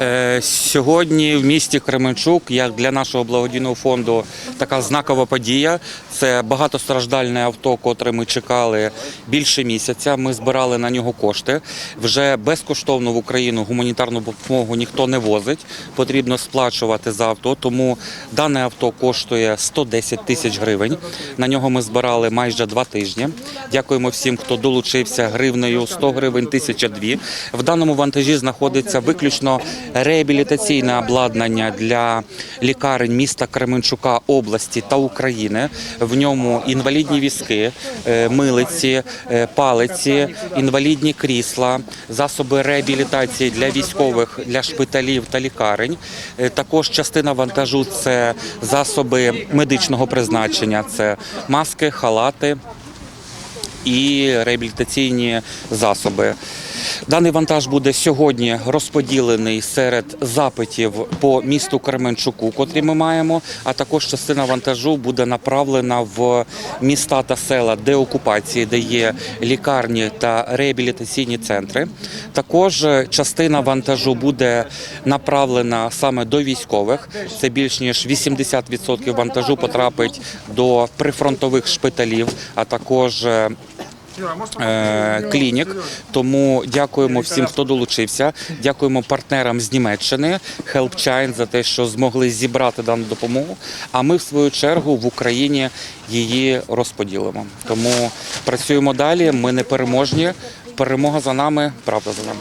Е, Сьогодні в місті Кременчук, як для нашого благодійного фонду, така знакова подія. Це багатостраждальне авто, котре ми чекали більше місяця. Ми збирали на нього кошти. Вже безкоштовно в Україну гуманітарну допомогу ніхто не возить. Потрібно сплачувати за авто. Тому дане авто коштує 110 тисяч гривень. На нього ми збирали майже два тижні. Дякуємо всім, хто долучився гривнею 100 гривень, тисяча дві. В даному вантажі знаходиться виключно реабілітаційне обладнання для лікарень міста Кременчука, області та України. В ньому інвалідні візки, е, милиці, е, палиці, інвалідні крісла, засоби реабілітації для військових, для шпиталів та лікарень. Е, Також частина вантажу це засоби медичного призначення, це маски, халати і реабілітаційні засоби. Даний вантаж буде сьогодні розподілений серед запитів по місту Кременчуку, котрі ми маємо. А також частина вантажу буде направлена в міста та села деокупації, де є лікарні та реабілітаційні центри. Також частина вантажу буде направлена саме до військових. Це більш ніж 80% вантажу потрапить до прифронтових шпиталів, а також е, клінік. Тому дякуємо всім, хто долучився. Дякуємо партнерам з Німеччини HelpChain за те, що змогли зібрати дану допомогу. А ми, в свою чергу, в Україні її розподілимо. Тому працюємо далі. Ми не переможні. Перемога за нами, правда за нами.